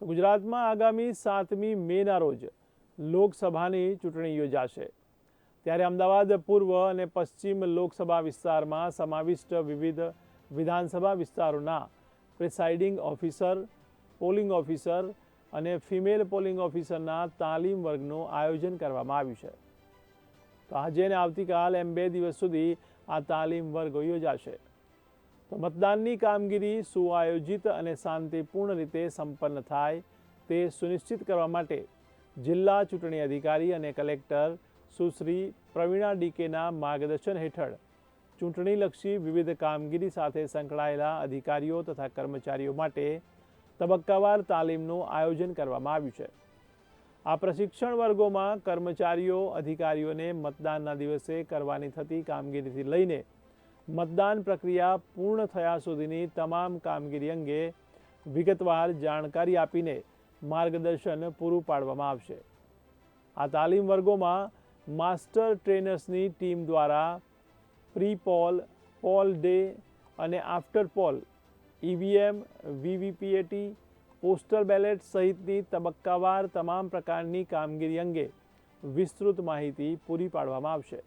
તો ગુજરાતમાં આગામી સાતમી મેના રોજ લોકસભાની ચૂંટણી યોજાશે. ત્યારે અમદાવાદ, પૂર્વ અને પશ્ચિમ લોકસભા વિસ્તારમાં સમાવિષ્ટ વિવિધ વિધાનસભા વિસ્તારોના પ્રિસાઇડિંગ ઓફિસર, પોલિંગ ઓફિસર અને ફિમેલ પોલિંગ ઓફિસરના તાલીમ વર્ગનું આયોજન કરવામાં આવ્યું છે. તો આજે અને આવતીકાલ એમ બે દિવસ સુધી આ તાલીમ વર્ગો યોજાશે. તો મતદાનની કામગીરી સુઆયોજિત અને શાંતિપૂર્ણ રીતે સંપન્ન થાય તે સુનિશ્ચિત કરવા માટે જિલ્લા ચૂંટણી અધિકારી અને કલેક્ટર સુશ્રી પ્રવીણા ડીકેના માર્ગદર્શન હેઠળ ચૂંટણીલક્ષી વિવિધ કામગીરી સાથે સંકળાયેલા અધિકારીઓ તથા કર્મચારીઓ માટે તબક્કાવાર તાલીમનું આયોજન કરવામાં આવ્યું છે. આ પ્રશિક્ષણ વર્ગોમાં કર્મચારીઓ, અધિકારીઓને મતદાનના દિવસે કરવાની થતી કામગીરીથી લઈને મતદાન પ્રક્રિયા પૂર્ણ થયા સુધીની તમામ કામગીરી અંગે વિગતવાર જાણકારી આપીને માર્ગદર્શન પૂરું પાડવામાં આવશે. આ તાલીમ વર્ગોમાં માસ્ટર ટ્રેનર્સની ટીમ દ્વારા પ્રી પોલ પોલ ડે અને after poll EVM VVPAT postal ballot સહિતની તબક્કાવાર તમામ પ્રકારની કામગીરી અંગે વિસ્તૃત માહિતી પૂરી પાડવામાં આવશે.